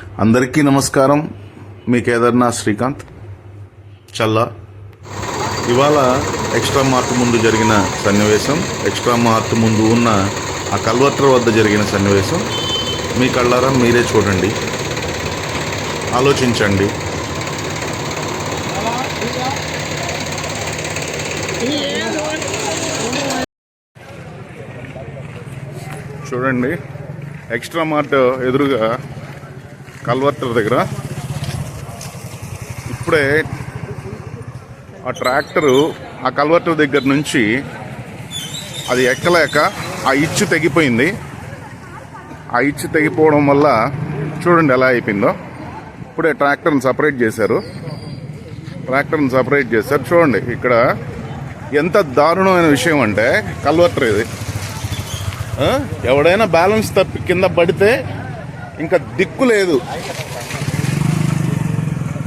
అందరికీ నమస్కారం. మీ కేదార్నాథ్ శ్రీకాంత్. చల్లా. ఇవాళ ఎక్స్ట్రా మార్ట్ ముందు జరిగిన సన్నివేశం ఎక్స్ట్రా మార్ట్ ముందు ఉన్న ఆ కల్వర్టర్ వద్ద జరిగిన సన్నివేశం మీ కళ్ళారా మీరే చూడండి. ఆలోచించండి. చూడండి ఎక్స్ట్రా మార్ట్ ఎదురుగా కల్వర్టర్ దగ్గర. ఇప్పుడే ఆ ట్రాక్టరు ఆ కల్వర్టర్ దగ్గర నుంచి అది ఎక్కలేక ఆ ఇచ్చు తెగిపోయింది. ఆ ఇచ్చు తెగిపోవడం వల్ల చూడండి ఎలా అయిపోయిందో. ఇప్పుడే ట్రాక్టర్ని సపరేట్ చేశారు. ట్రాక్టర్ని సపరేట్ చేశారు. చూడండి ఇక్కడ ఎంత దారుణమైన విషయం అంటే కల్వర్టర్ ఇది. ఎవడైనా బ్యాలెన్స్ తప్పి కింద పడితే ఇంకా దిక్కు లేదు.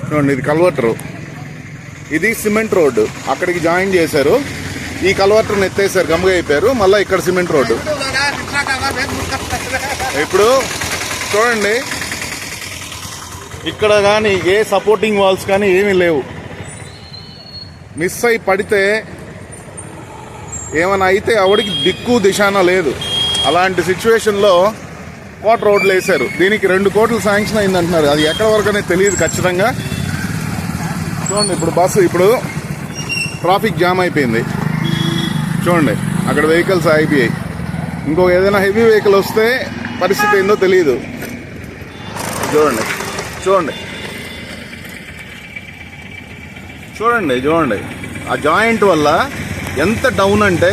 చూడండి ఇది కల్వర్టరు. ఇది సిమెంట్ రోడ్డు. అక్కడికి జాయిన్ చేశారు. ఈ కల్వర్టర్ని ఎత్తేసారు గమ్ముగా అయిపోయారు. మళ్ళీ ఇక్కడ సిమెంట్ రోడ్డు. ఇప్పుడు చూడండి. ఇక్కడ కానీ ఏ సపోర్టింగ్ వాల్స్ కానీ ఏమీ లేవు. మిస్ అయి పడితే ఏమైనా అయితే ఆవిడకి దిక్కు దిశాన లేదు. అలాంటి సిచ్యువేషన్లో కోట రోడ్లు వేశారు. దీనికి రెండు కోట్లు శాంక్షన్ అయింది అంటున్నారు అది ఎక్కడ వరకు అనేది తెలియదు ఖచ్చితంగా. చూడండి ఇప్పుడు బస్సు ఇప్పుడు ట్రాఫిక్ జామ్ అయిపోయింది. చూడండి అక్కడ వెహికల్స్ ఆగిపోయాయి. ఇంకో ఏదైనా హెవీ వెహికల్ వస్తే పరిస్థితి ఏందో తెలియదు. చూడండి చూడండి. చూడండి చూడండి. ఆ జాయింట్ వల్ల ఎంత డౌన్ అంటే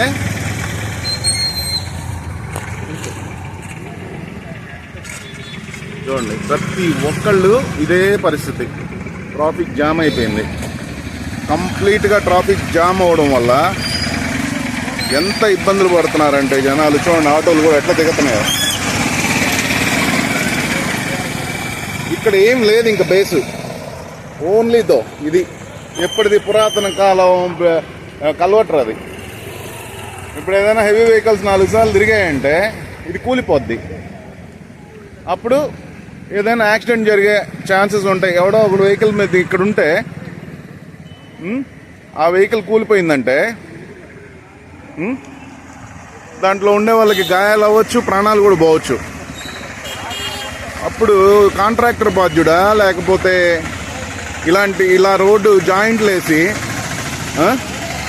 చూడండి ప్రతి ఒక్కళ్ళు ఇదే పరిస్థితి. ట్రాఫిక్ జామ్ అయిపోయింది. కంప్లీట్గా ట్రాఫిక్ జామ్ అవడం వల్ల ఎంత ఇబ్బందులు పడుతున్నారంటే జనాలు చూడండి ఆటోలు కూడా ఎట్లా దిగుతున్నాయో. ఇక్కడ ఏం లేదు ఇంకా బేసు. ఓన్లీతో ఇది. ఎప్పటిది పురాతన కాలం బ- కల్వర్టర్ అది. ఇప్పుడు ఏదైనా హెవీ వెహికల్స్ నాలుగు సార్లు తిరిగాయంటే ఇది కూలిపోద్ది. అప్పుడు ఏదైనా యాక్సిడెంట్ జరిగే ఛాన్సెస్ ఉంటాయి. ఎవడో ఒకడు వెహికల్ మీద ఇక్కడ ఉంటే ఆ వెహికల్ కూలిపోయిందంటే దాంట్లో ఉండే వాళ్ళకి గాయాలు అవ్వచ్చు ప్రాణాలు కూడా పోవచ్చు. అప్పుడు కాంట్రాక్టర్ బాధ్యుడా? లేకపోతే ఇలాంటి ఇలా రోడ్డు జాయింట్లు వేసి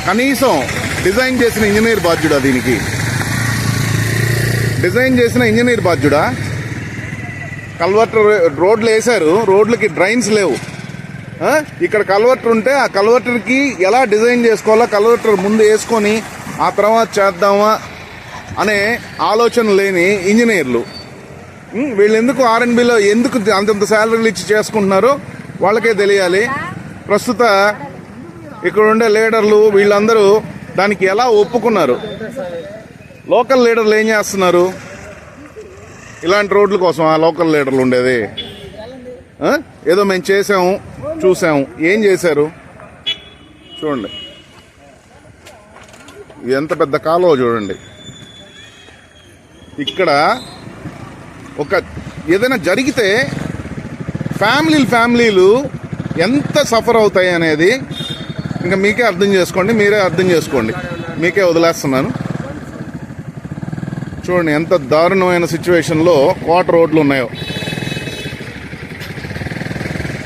కనీసం డిజైన్ చేసిన ఇంజనీర్ బాధ్యుడా దీనికి? డిజైన్ చేసిన ఇంజనీర్ బాధ్యుడా? కల్వర్టర్ రోడ్లు వేశారు. రోడ్లకి డ్రైన్స్ లేవు. ఇక్కడ కల్వర్టర్ ఉంటే ఆ కల్వర్టర్కి ఎలా డిజైన్ చేసుకోవాలో కల్వర్టర్ ముందు వేసుకొని ఆ తర్వాత చేద్దామా అనే ఆలోచన లేని ఇంజనీర్లు. వీళ్ళు ఎందుకు ఆర్ఎన్బిలో ఎందుకు అంతంత శాలరీలు ఇచ్చి చేసుకుంటున్నారో వాళ్ళకే తెలియాలి. ప్రస్తుత ఇక్కడ ఉండే లీడర్లు వీళ్ళందరూ దానికి ఎలా ఒప్పుకున్నారు? లోకల్ లీడర్లు ఏం చేస్తున్నారు? ఇలాంటి రోడ్ల కోసం ఆ లోకల్ లీడర్లు ఉండేది. ఏదో మేము చేసాము చూసాము ఏం చేశారు? చూడండి. ఇది ఎంత పెద్ద కాలువ చూడండి. ఇక్కడ ఒక ఏదైనా జరిగితే ఫ్యామిలీలు ఫ్యామిలీలు ఎంత సఫర్ అవుతాయి అనేది ఇంకా మీకే అర్థం చేసుకోండి మీరే అర్థం చేసుకోండి. మీకే వదిలేస్తున్నాను. చూడండి ఎంత దారుణమైన సిచ్యువేషన్లో కోట రోడ్లు ఉన్నాయో.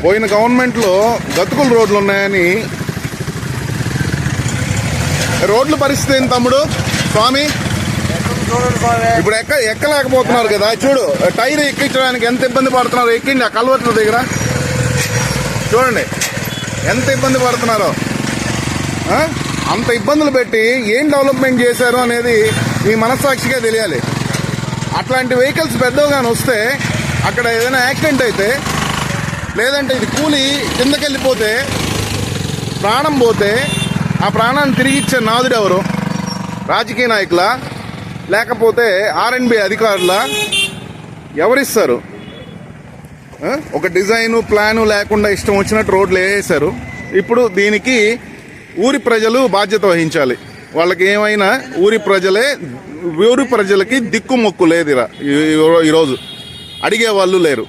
పోయిన గవర్నమెంట్లో గతుకుల రోడ్లు ఉన్నాయని. రోడ్ల పరిస్థితి ఏంటి తమ్ముడు? స్వామి? ఇప్పుడు ఎక్క ఎక్కలేకపోతున్నారు కదా. చూడు టైర్ ఎక్కించడానికి ఎంత ఇబ్బంది పడుతున్నారు? ఎక్కిండి ఆ కల్వర్టర్ దగ్గర. చూడండి ఎంత ఇబ్బంది పడుతున్నారో. అంత ఇబ్బందులు పెట్టి ఏం డెవలప్మెంట్ చేశారు అనేది మీ మనస్సాక్షిగా తెలియాలి. అట్లాంటి వెహికల్స్ పెద్దగానే వస్తే అక్కడ ఏదైనా యాక్సిడెంట్ అయితే లేదంటే ఇది కూలి కిందకెళ్ళిపోతే ప్రాణం పోతే ఆ ప్రాణాన్ని తిరిగి ఇచ్చే నాదుడు ఎవరు? రాజకీయ నాయకుల లేకపోతే ఆర్ఎన్బి అధికారుల ఎవరిస్తారు? ఒక డిజైను ప్లాను లేకుండా ఇష్టం వచ్చినట్టు రోడ్లు వేసేశారు. ఇప్పుడు దీనికి ఊరి ప్రజలు బాధ్యత వహించాలి. వాళ్ళకి ఏమైనా ఊరి ప్రజలే ఊరి ప్రజలకి దిక్కుమొక్కు లేదు ఈ- ఈరోజు అడిగే వాళ్ళు లేరు.